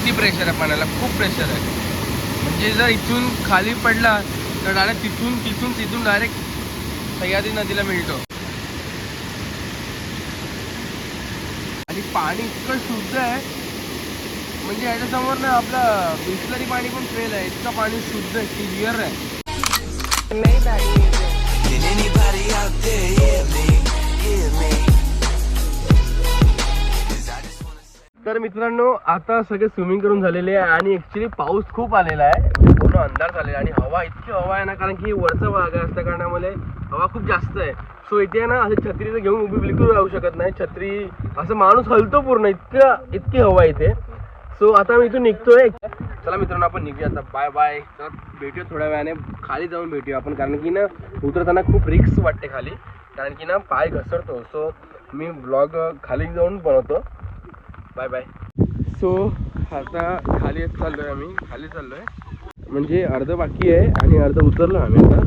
किती प्रेशर आहे पाण्याला? खूप प्रेशर आहे. म्हणजे जर इथून खाली पडला तर डायरेक्ट तिथून तिथून तिथून डायरेक्ट सह्याद्री नदीला मिळतो. आणि पाणी इतकं शुद्ध आहे. म्हणजे याच्यासमोर ना आपलं बिस्लरी पाणी पण फेल आहे. इतकं पाणी शुद्ध आहे क्लिअर आहे. तर मित्रांनो आता सगळे स्विमिंग करून झालेले आहे आणि ऍक्च्युली पाऊस खूप आलेला आहे. म्हणजे पूर्ण अंधार झालेला आहे आणि हवा इतकी हवा आहे ना कारण की वरचा भाग आहे असल्या कारणामुळे हवा खूप जास्त आहे. सो इथे ना असं छत्री तर घेऊन उभी बिलकुल राहू शकत नाही. छत्री असं माणूस हलतो पूर्ण इतकं इतकी हवा आहे इथे. सो आता मी इथून निघतोय. चला मित्रांनो आपण निघूया आता. बाय बाय चला भेटूया थोड्या वेळाने. खाली जाऊन भेटूया आपण कारण की ना उतरताना खूप रिक्स वाटते खाली. कारण की ना पाय घसरतो. सो मी ब्लॉग खाली जाऊन बनवतो. बाय बाय सो आता खाली चाललो आहे आम्ही. खाली चाललो आहे म्हणजे अर्ध बाकी आहे आणि अर्ध उतरलो आम्ही आता.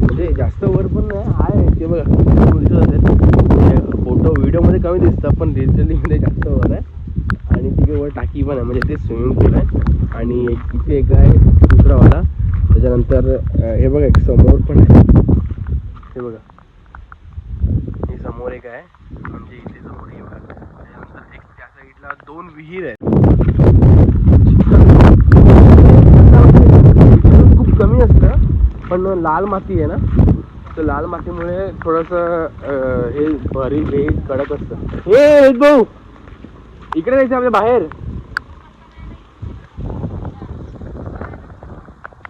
म्हणजे जास्त वर पण नाही आहे ते बघा. दिसत असेल म्हणजे फोटो व्हिडिओमध्ये कमी दिसतं पण रिअलिटीमध्ये जास्त वर आहे. आणि तिथे वर टाकी पण आहे. म्हणजे ते स्विमिंग पूल आहे. आणि एक इथे एक आहे दुसरावाला. त्याच्यानंतर हे बघा एक समोर पण आहे. हे बघा. हे समोर एक आहे. म्हणजे इथे समोर हे बघा साईडला दोन विहीर आहेत खूप कमी असतं पण लाल माती आहे ना? तर लाल मातीमुळे थोडंसं हे भरी हे कडक असतं. हे भाऊ! इकडे जायचं आपल्या बाहेर.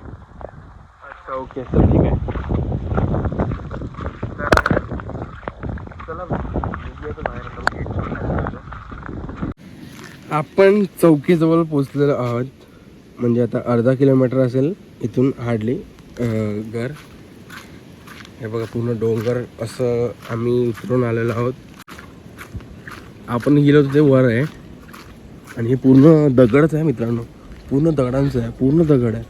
अच्छा ओके सर ठीक आहे तर चला निघूया तर बाहेर आता gate आपण चौकीजवळ पोचलेलो आहोत. म्हणजे आता अर्धा किलोमीटर असेल इथून हार्डली घर. हे बघा पूर्ण डोंगर असं आम्ही उतरून आलेलो आहोत. आपण गेलो होतो ते वर आहे. आणि हे पूर्ण दगडच आहे मित्रांनो. पूर्ण दगडांचं आहे पूर्ण दगड आहे.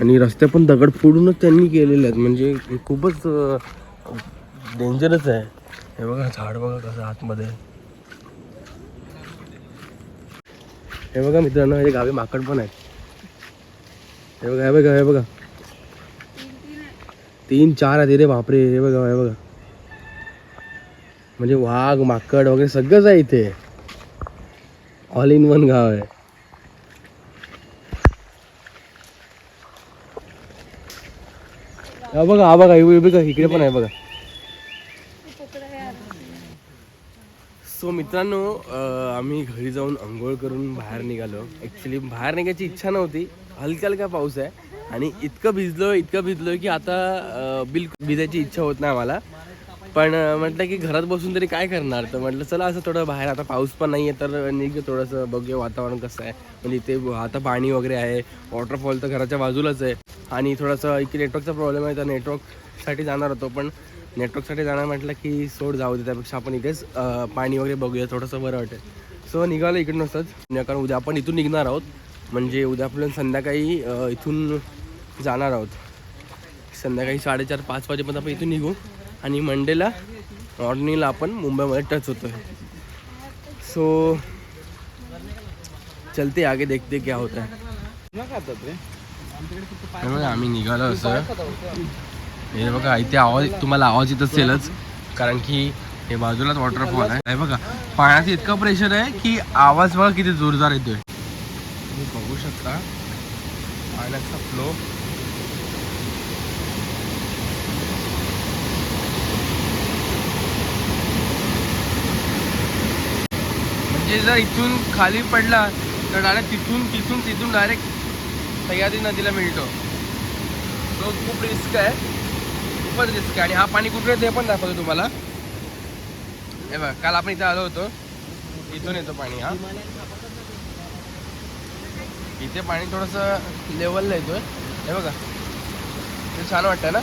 आणि रस्ते पण दगड फोडूनच त्यांनी केलेले आहेत. म्हणजे हे खूपच डेंजरच आहे. हे बघा झाड बघा कसं आतमध्ये आहे. हे बघा मित्रांनो हे गावी माकड पण आहेत. हे बघा हे बघा हे बघा. तीन चार आहेत रे बापरे. हे बघा हे बघा. म्हणजे वाघ माकड वगैरे सगळंच आहे इथे. ऑल इन वन गाव आहे. बघा हा बघा बघा इकडे पण आहे बघा. सो मित्रांनो आम्ही घरी जाऊन आंघोळ करून बाहेर निघालो. ॲक्च्युली बाहेर निघायची इच्छा नव्हती. हलका हलका पाऊस आहे. आणि इतकं भिजलो इतकं भिजलो की आता बिलकुल भिजायची इच्छा होत नाही आम्हाला. पण म्हटलं की घरात बसून तरी काय करणार? तर म्हटलं चला असं थोडं बाहेर आता पाऊस पण नाही आहे तर निघ थोडंसं बघूया वातावरण कसं आहे. म्हणजे इथे आता पाणी वगैरे आहे वॉटरफॉल तर घराच्या बाजूलाच आहे. आणि थोडंसं इथे नेटवर्कचा प्रॉब्लेम आहे तर नेटवर्कसाठी जाणार होतो. पण नेटवर्कसाठी जाणार म्हटलं की सोड जाऊ दे त्यापेक्षा आपण इथेच पाणी वगैरे बघूया थोडंसं बरं वाटेल. सो निघालो इकडून असंच कारण उद्या आपण इथून निघणार आहोत. म्हणजे उद्या आपण संध्याकाळी इथून जाणार आहोत. संध्याकाळी साडेचार पाच वाजेपर्यंत आपण इथून निघू. आणि मंडेला मॉर्निंगला आपण मुंबईमध्ये टच होतो सो चलते आगे देखते क्या होता है. आम्ही निघालो असं हे बघा इथे आवाज तुम्हाला आवाज येत असेलच कारण की हे बाजूलाच वॉटरफॉल आहे. हे बघा पाण्याचं इतकं प्रेशर आहे की आवाज बघा किती जोरदार येतोय. तुम्ही बघू शकता पाण्याचा फ्लो म्हणजे जर इथून खाली पडला तर डायरेक्ट तिथून तिथून तिथून डायरेक्ट सह्याद्री नदीला मिळतो. तो खूप रिस्क आहे. खूपच रिस्क आणि हा पाणी कुठे ते पण दाखवतो तुम्हाला. हे बघा काल आपण इथे आलो होतो. इथून येतो पाणी हा. इथे पाणी थोडंसं लेवलला येतोय. हे बघा. ते छान वाटतं ना?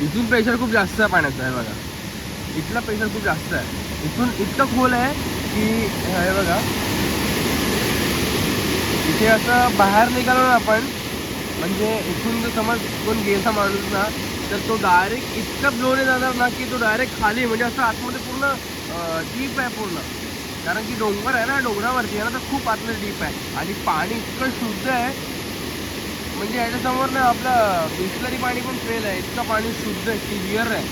इथून प्रेशर खूप जास्त आहे पाण्याचं आहे बघा. इथला प्रेशर खूप जास्त आहे. इथून इतकं खोल आहे की हे बघा. इथे असं बाहेर निघालो ना आपण म्हणजे इथून जर समज कोण गेला माणूस ना तर तो डायरेक्ट इतका फ्लोने जाणार ना की तो डायरेक्ट खाली म्हणजे असं आतमध्ये पूर्ण डीप आहे पूर्ण. कारण की डोंगर आहे ना डोंगरावरती आहे ना तर खूप आतमध्ये डीप आहे. आणि पाणी इतकं शुद्ध आहे. म्हणजे याच्यासमोर ना आपलं बिस्लरी पाणी पण फेल आहे. इतकं पाणी शुद्ध आहे क्लिअर आहे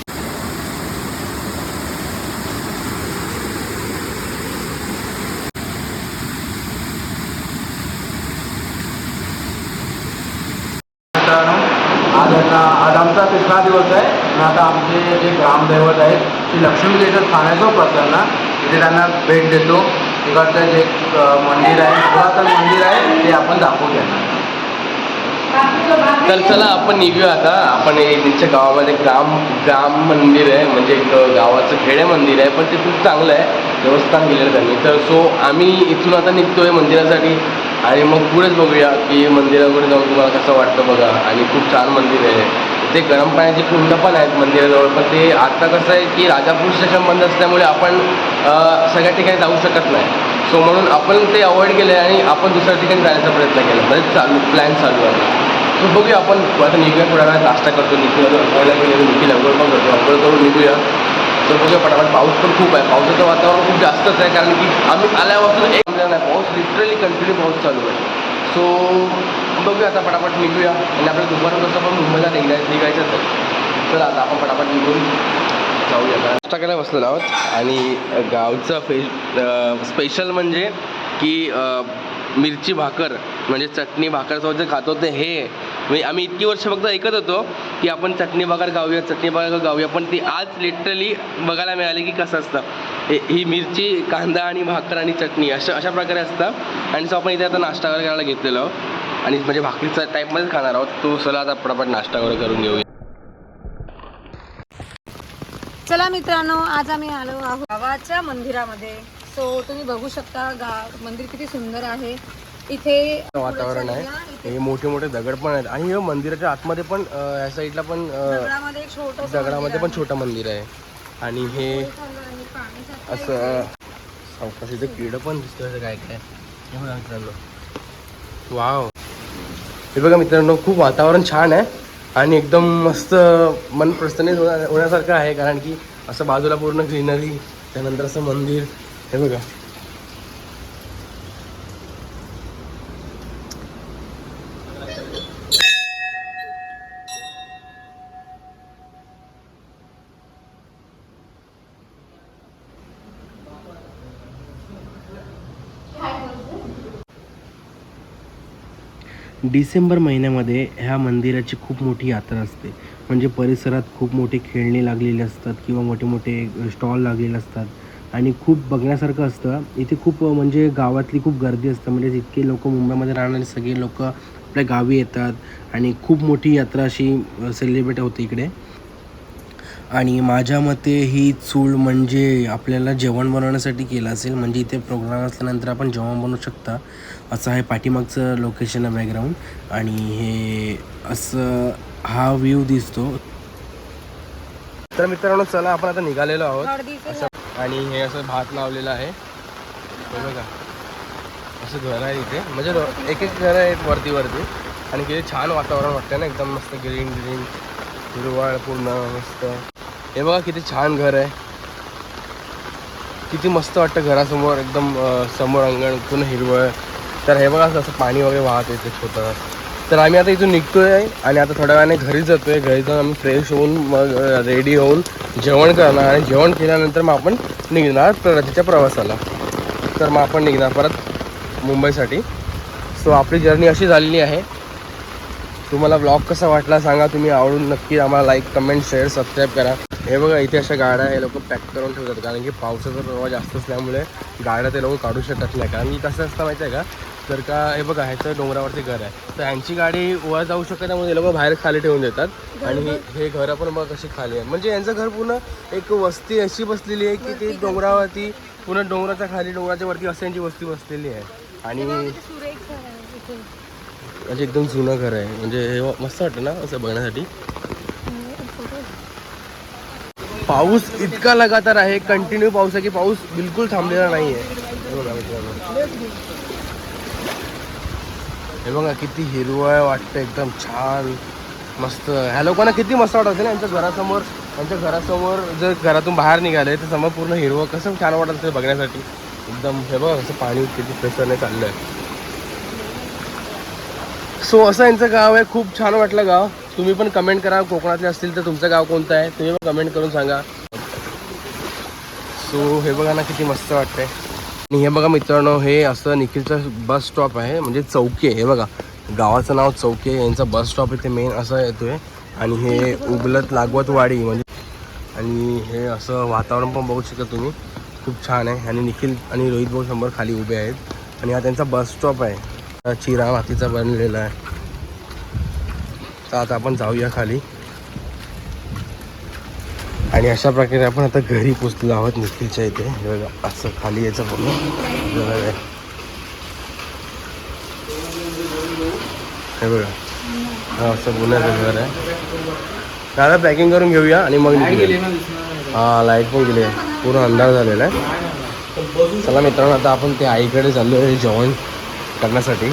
मित्रांनो आज आता आज आमचा तिसरा आहे आणि आता आमचे जे ग्रामदैवत आहेत श्री लक्ष्मीदेचं स्थानाचं प्रसन्न तिथे त्यांना भेट देतो. तिकडचं जे मंदिर आहे पुरातन मंदिर आहे ते आपण दाखवू त्यांना तर चला आपण निघूया आता. आपण हे त्यांच्या गावामध्ये ग्राम ग्राम मंदिर आहे म्हणजे एक गावाचं खेडे मंदिर आहे पण ते खूप चांगलं आहे. व्यवस्थान केलेलं त्यांनी. तर सो आम्ही इथून आता निघतोय मंदिरासाठी. आणि मग पुढेच बघूया की मंदिराकडे जाऊन तुम्हाला कसं वाटतं बघा. आणि खूप छान मंदिर आहे. ते गरम पाण्याची कुंड पण आहेत मंदिराजवळ पण ते आत्ता कसं आहे की राजापूर स्टेशन बंद असल्यामुळे आपण सगळ्या ठिकाणी जाऊ शकत नाही. सो म्हणून आपण ते अवॉइड केलं आहे आणि आपण दुसऱ्या ठिकाणी जाण्याचा प्रयत्न केला. म्हणजे चालू प्लॅन चालू आहे सो बघूया आपण आता निघूया थोड्या वेळा नाश्ता करतो निघूया अंघोळला गेले निघील अंघोळ पण करतो अंघोळ करून निघूया तर बघूया पटापट पाऊस पण खूप आहे. पावसाचं वातावरण खूप जास्तच आहे कारण की आम्ही आल्यापासून एक नाही पाऊस लिटरली कंटिन्यू पाऊस चालू आहे. सो बघूया आता पटापट निघूया. आणि आपल्या दुपारून कसं पण मुंबईला निघाय निघायचं तर चला आता आपण पटापट निघून जाऊया. नाश्ता करायला बसलेलो आहोत. आणि गावचं फे स्पेशल म्हणजे की मिरची भाकर म्हणजे चटणी भाकरसोबत जे खातो ते हे. म्हणजे आम्ही इतकी वर्ष फक्त ऐकत होतो की आपण चटणी भाकर गाऊया चटणी भाकर गाऊया पण ती आज लिटरली बघायला मिळाली की कसं असतं. हे- ही मिरची कांदा आणि भाकर आणि चटणी अशा अशा प्रकारे असतं. आणि सो आपण इथे आता नाश्ता वगैरे करायला घेतलेलो आहोत. आणि म्हणजे भाकरीचा टाईपमध्येच खाणार आहोत. तो चला आता पटापट नाश्ता वगैरे करून घेऊया. चला मित्रांनो आज आम्ही आलो आहोत गावाच्या मंदिरामध्ये. सो तुम्ही बघू शकता गा मंदिर किती सुंदर आहे. इथे वातावरण आहे. हे मोठे मोठे दगड पण आहेत. आणि हे मंदिराच्या आतमध्ये पण या साईडला पण दगडामध्ये एक छोटं दगडामध्ये पण छोटं मंदिर आहे. आणि हे असं सावकाश इथे किड पण दिसतोय काय काय मित्रांनो. वाव. हे बघा मित्रांनो खूप वातावरण छान आहे आणि एकदम मस्त मन प्रसन्नित होण्या- होण्यासारखं आहे कारण की असं बाजूला पूर्ण ग्रीनरी त्यानंतर असं मंदिर हे बघा. डिसेंबर महिन्यामध्ये ह्या मंदिराची खूप मोठी यात्रा असते. म्हणजे परिसरात खूप मोठे खेळणे लागलेले असतात किंवा मोठे मोठे स्टॉल लागलेले असतात. आणि खूप बघण्यासारखं असतं. इथे खूप म्हणजे गावातली खूप गर्दी असते. म्हणजे जितके लोक मुंबईमध्ये राहणारे सगळे लोक आपल्या गावी येतात. आणि खूप मोठी यात्रा अशी सेलिब्रेट होते इकडे. आणि माझ्या मते ही चूल म्हणजे आपल्याला जेवण बनवण्यासाठी केलं असेल म्हणजे इथे प्रोग्राम असल्यानंतर आपण जेवण बनवू शकता. असं आहे पाठीमागचं लोकेशन आहे बॅकग्राऊंड आणि हे असं हा व्ह्यू दिसतो. तर मित्रांनो चला आपण आता निघालेलो आहोत. आणि हे असं भात लावलेलं आहे. हे बघा. असं घर आहे इथे. म्हणजे एक एक घर आहेत वरती वरती आणि किती छान वातावरण वाटतं ना एकदम मस्त ग्रीन ग्रीन हिरवळ पूर्ण मस्त. हे बघा किती छान घर आहे. किती मस्त वाटतं घरासमोर एकदम समोर अंगण पूर्ण हिरवळ. तर हे बघा असं पाणी वगैरे वाहत येते छोटं. तर आम्ही आता इथून निघतोय आणि आता थोड्या वेळाने घरी जातोय. घरी जाऊन आम्ही फ्रेश होऊन मग रेडी होऊन जेवण करणार आणि जेवण केल्यानंतर मग आपण निघणार प्रगतीच्या प्रवासाला. तर मग आपण निघणार परत मुंबईसाठी. सो आपली जर्नी अशी झालेली आहे. तुम्हाला ब्लॉग कसा वाटला सांगा. तुम्ही आवडून नक्की आम्हाला लाईक कमेंट शेअर सबस्क्राईब करा. हे बघा इथे अशा गाड्या हे लोक पॅक करून ठेवतात. कारण की पावसाचा प्रवाह जास्त असल्यामुळे गाड्या ते लोक काढू शकत नाही. कारण की कसं असतं माहिती आहे का? तर का हे बघा ह्याचं डोंगरावरती घर आहे. तर ह्यांची गाडी वर जाऊ शकत त्यामुळे हे लोक बाहेर खाली ठेवून देतात. आणि हे- घरं पण बघा कशी खाली आहे. म्हणजे यांचं घर पूर्ण एक वस्ती अशी बसलेली आहे की ती डोंगरावरती पूर्ण डोंगराच्या खाली डोंगराच्या वरती असं यांची वस्ती बसलेली आहे. आणि सुरेख घर आहे इथे. म्हणजे एकदम जुनं घर आहे. म्हणजे हे मस्त वाटतं ना असं बघण्यासाठी. पाऊस इतका लगातार आहे कंटिन्यू पाऊस आहे की पाऊस बिलकुल थांबलेला नाही आहे हे बघा. किती हिरवळ वाटतं एकदम छान मस्त. ह्या लोकांना किती मस्त वाटत असेल ना यांच्या घरासमोर यांच्या घरासमोर जर घरातून बाहेर निघाले तर समोर पूर्ण हिरवं कसं छान वाटत असेल बघण्यासाठी. एकदम हे बघा असं पाणी किती फ्रेशरने चाललं आहे सो असं यांचं गाव आहे. खूप छान वाटलं गाव. तुम्ही पण कमेंट करा. कोकणातले असतील तर तुमचं गाव कोणतं आहे? तुम्ही पण कमेंट करून सांगा. सो हे बघा ना किती मस्त वाटतंय. आणि हे बघा मित्रांनो हे असं निखिलचं बस स्टॉप आहे. म्हणजे चौकी आहे. हे बघा. गावाचं नाव चौकी आहे. यांचा बस स्टॉप इथे मेन असं येतोय. आणि हे उबलत लागवत वाडी म्हणजे आणि हे असं वातावरण पण बघू शकता तुम्ही. खूप छान आहे. आणि निखिल आणि रोहित भाऊ शंभर खाली उभे आहेत. आणि हा त्यांचा बस स्टॉप आहे. चिरा मातीचा बनलेला आहे. तर आता आपण जाऊया खाली. आणि अशा प्रकारे आपण आता घरी पोचलो आहोत निखिलच्या इथे. बघा असं खाली यायचं पूर्ण. हे बघा. हा असं पुण्याचं घर आहे. दादा पॅकिंग करून घेऊया आणि मग. हा लाइट पण गेली आहे. पूर्ण अंधार झालेला आहे. चला मित्रांनो आता आपण ते आईकडे चाललो आहे जेवण करण्यासाठी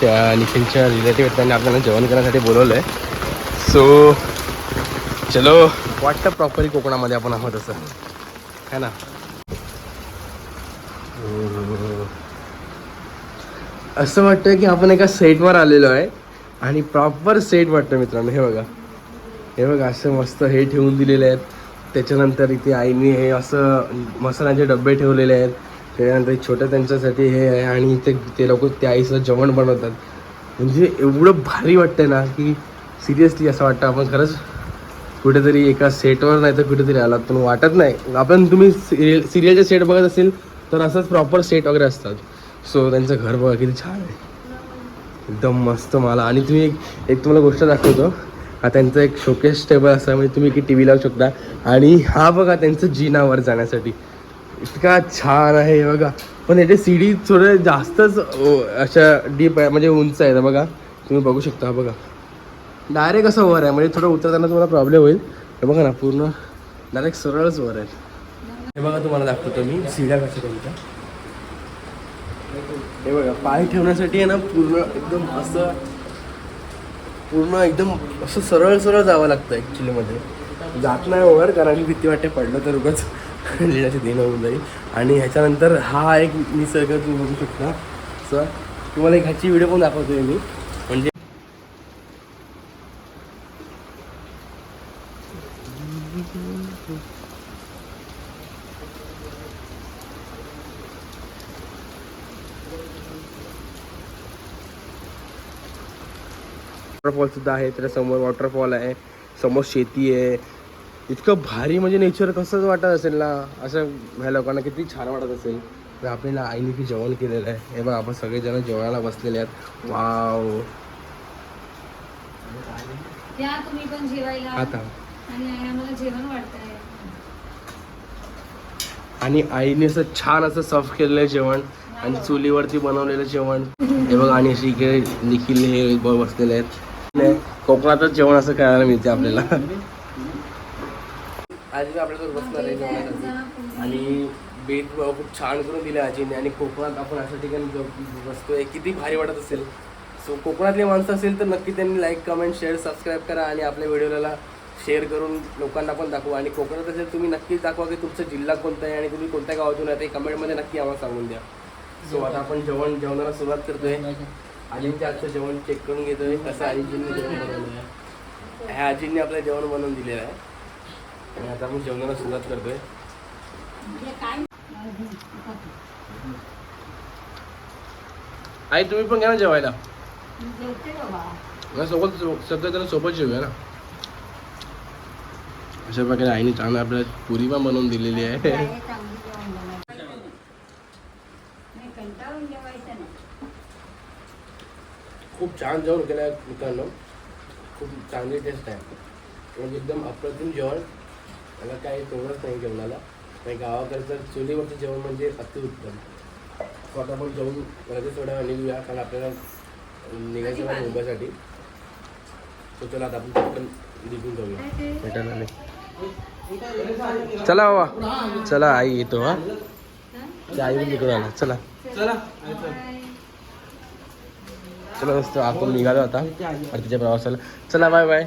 त्या निखिलच्या रिलेटिव्ह आहेत त्यांनी आपल्याला जेवण करण्यासाठी बोलवलं आहे सो चलो. वाटतं प्रॉपरली कोकणामध्ये आपण आहोत असं. है ना? असं वाटतं की आपण एका सेटवर आलेलो आहे. आणि प्रॉपर सेट वाटतं मित्रांनो. हे बघा. हे बघा असं मस्त हे ठेवून दिलेले आहेत. त्याच्यानंतर इथे आईने हे असं मसाल्याचे डबे ठेवलेले आहेत. त्याच्यानंतर छोटं त्यांच्यासाठी हे आहे आणि ते ते लोक त्या आईचं जेवण बनवतात. म्हणजे एवढं भारी वाटतं ना की सिरियसली असं वाटतं आपण खरंच कुठेतरी एका सेटवर नाही तर कुठेतरी आलात पण वाटत नाही. आपण तुम्ही सिरियल सिरियलचे सेट बघत असेल तर असंच प्रॉपर सेट वगैरे असतात. सो त्यांचं घर बघा किती छान आहे. एकदम मस्त मला. आणि तुम्ही एक एक तुम्हाला गोष्ट दाखवतो. हा त्यांचं एक शोकेस टेबल असं म्हणजे तुम्ही की टी व्ही लावू शकता. आणि हा बघा त्यांचं जिनावर जाण्यासाठी. इतका छान आहे हे बघा. पण याचे सीडी थोडं जास्तच ओ, अशा डीप आहे म्हणजे उंच आहे बघा. तुम्ही बघू शकता हा बघा. डायरेक्ट असं वर आहे म्हणजे थोडं उतरताना तुम्हाला प्रॉब्लेम होईल. हे बघा ना पूर्ण डायरेक्ट सरळच वर आहे. हे बघा तुम्हाला दाखवतो मी. सिड्या कशा त्यांच्या हे बघा पाय ठेवण्यासाठी आहे ना पूर्ण एकदम असं पूर्ण एकदम असं सरळ सरळ जावं लागतं ॲक्च्युलीमध्ये जात नाही वर कारण भीती वाटते पडलं तर उगाच. लिहिण्याची देणं होऊन जाईल. आणि ह्याच्यानंतर हा एक निसर्ग तुम्ही बघू शकता. सर तुम्हाला एक ह्याची व्हिडिओ पण दाखवतोय मी. म्हणजे वॉटरफॉल सुद्धा आहे त्याच्यासमोर वॉटरफॉल आहे समोर शेती आहे. इतकं भारी म्हणजे नेचर कसंच वाटत असेल ना असं ह्या लोकांना किती छान वाटत असेल. तर आपल्याला आईने की जेवण केलेलं आहे. हे बघ आपण सगळेजण जेवणाला बसलेले आहेत. वाव. या तुम्ही पण जेवायला. आता. आणि आई आम्हाला जेवण वाढतंय. आणि आईने असं छान असं सर्व केलेलं जेवण. आणि चुलीवरती बनवलेलं जेवण. हे बघ आणि अशी इकडे निखिल हे बसलेले आहेत. कोकणातच जेवण असं करायला मिळते आपल्याला. आजी आपल्यासोबत बसणार आहे जेवणासाठी. आणि बेत खूप छान करून दिले आजीने. आणि कोकणात आपण अशा ठिकाणी बसतोय. किती भारी वाटत असेल. सो कोकणातली माणसं असेल तर नक्की त्यांनी लाईक कमेंट शेअर सबस्क्राईब करा आणि आपल्या व्हिडिओला शेअर करून लोकांना पण दाखवा. आणि कोकणात असेल तुम्ही नक्कीच दाखवा की तुमचा जिल्हा कोणता आहे आणि तुम्ही कोणत्या गावातून आहे ते कमेंटमध्ये नक्की आम्हाला सांगून द्या. सो आता आपण जेवण जेवणाला सुरुवात करतोय. आजींचे आजचं जेवण चेक करून घेतोय. कसं आजींनी जेवण बनवलं आहे ह्या आजींनी आपलं जेवण बनवून दिलेलं आहे. आणि आता आपण जेवणाला सुरुवात करतोय. आई तुम्ही पण घ्या ना जेवायला. सोबत सगळं मग सोबत सोबत जेवूया ना. अशा प्रकारे आईने चांगलं आपल्याला पुरी पण बनवून दिलेली आहे. खूप छान जेवण केलं आहे मित्रांनो. खूप चांगली टेस्ट आहे. म्हणजे एकदम अप्रतिम जेवण. त्याला काही तोडच नाही जेवणाला. आणि गावाकडचं चुलीवरचं जेवण म्हणजे अतिउत्तम. सो आता आपण जेवण लगेच थोड्या वेळा निघूया कारण आपल्याला निघायचं आहे मुंबईसाठी सो चला आता आपण पटकन निघून जाऊया. भेटायला नाही चला बाबा. चला आई येतो हा. आई पण तिकडून आला. चला. चला. मस्त आपण निघालो आता. परतीच्या प्रवासाला. चला बाय बाय.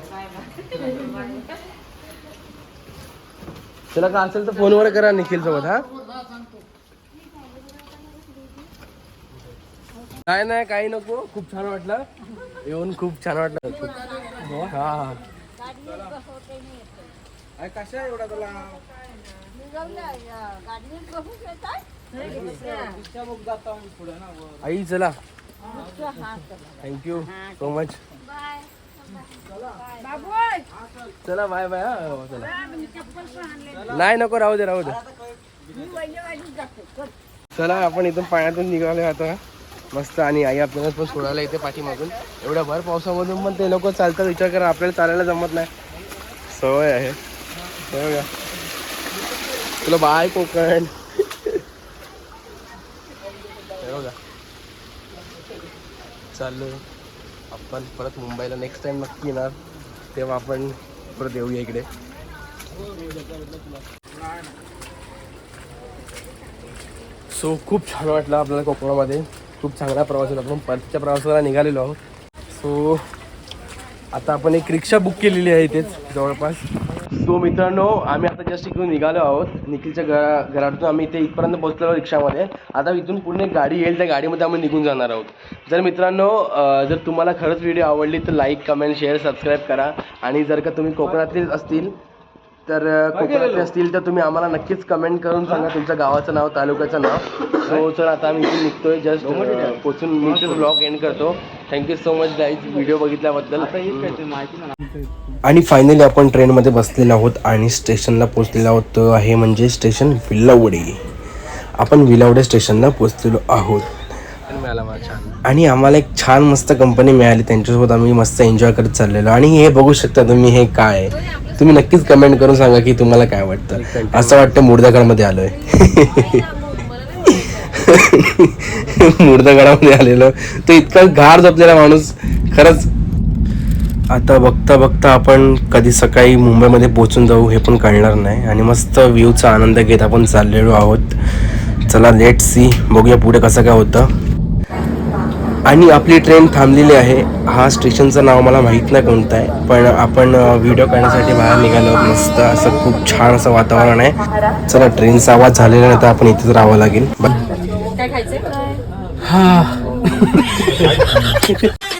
चला का असेल तर फोनवर करा निखिल सोबत हा. काय नाही काही नको. खूप छान वाटलं. येऊन खूप छान वाटलं. हा. कशा एवढा तुला? आई चला. थँक्यू सो मच चला बाय बाय हा चला. नाही नको राहू दे राहू दे. चला. आपण इथून पाण्यातून निघालो आता. मस्त आणि आई आपल्याला पण सोडायला येते पाठीमागून. एवढ्या भर पावसामधून पण ते लोक चालतात विचार करा आपल्याला चालायला जमत नाही. सवय आहे. सवय तुला बाय कोकण. हे चाललो पण परत मुंबईला नेक्स्ट टाइम नक्की येणार. तेव्हा आपण परत येऊया इकडे. सो खूप छान वाटलं आपल्याला कोकणामध्ये. खूप चांगला प्रवास होता. आपण परतच्या प्रवासाला निघालेलो आहोत. सो आता आपण एक रिक्षा बुक केलेली आहे इथेच जवळपास. सो मित्रांनो आम्ही आता जस्ट इकडून निघालो आहोत. निखिलच्या घरा घरातून आम्ही इथे इथपर्यंत पोहोचलो रिक्षामध्ये. आता इथून पुढे एक गाडी येईल त्या गाडीमध्ये आम्ही निघून जाणार आहोत. जर मित्रांनो जर तुम्हाला खरंच व्हिडिओ आवडली तर लाईक कमेंट शेअर सबस्क्राईब करा. आणि जर का तुम्ही कोकणातील असतील तर कोकणातले असतील तर तुम्ही आम्हाला नक्कीच कमेंट करून सांगा तुमच्या गावाचं नाव तालुक्याचं नाव. सो चल आता आम्ही इथे निघतोय. जस्ट पोचून मी ब्लॉग एंड करतो. Thank you so much guys video बघितल्याबद्दल. आणि फायनली आपण ट्रेनमध्ये बसलेलो आहोत आणि स्टेशनला पोचलेलो आहोत. आहे म्हणजे स्टेशन विलवडे. आपण विलवडे स्टेशनला पोचलेलो आहोत. आणि आम्हाला एक छान मस्त कंपनी मिळाली. त्यांच्यासोबत आम्ही मस्त एन्जॉय करत चाललेलो. आणि हे बघू शकता तुम्ही हे काय आहे. तुम्ही नक्कीच कमेंट करून सांगा की तुम्हाला काय वाटतं. असं वाटतं मुर्दागडमध्ये आलोय. मुर्दागडामध्ये आलेलो. तो इतका घार जपलेला माणूस. खरंच. आता बघता बघता आपण कधी सकाळी मुंबईमध्ये पोहोचून जाऊ हे पण कळणार नाही. आणि मस्त व्ह्यूचा आनंद घेत आपण चाललेलो आहोत. चला लेट सी बघूया पुढे कसं काय होतं. आणि आपली ट्रेन थांबलेली आहे. हा स्टेशनचं नाव मला माहीत नाही कोणतं आहे. पण आपण व्हिडिओ काढण्यासाठी बाहेर निघालो. मस्त असं खूप छान असं वातावरण आहे. चला ट्रेनचा आवाज झालेला नाही तर आपण इथेच राहावं लागेल. हा.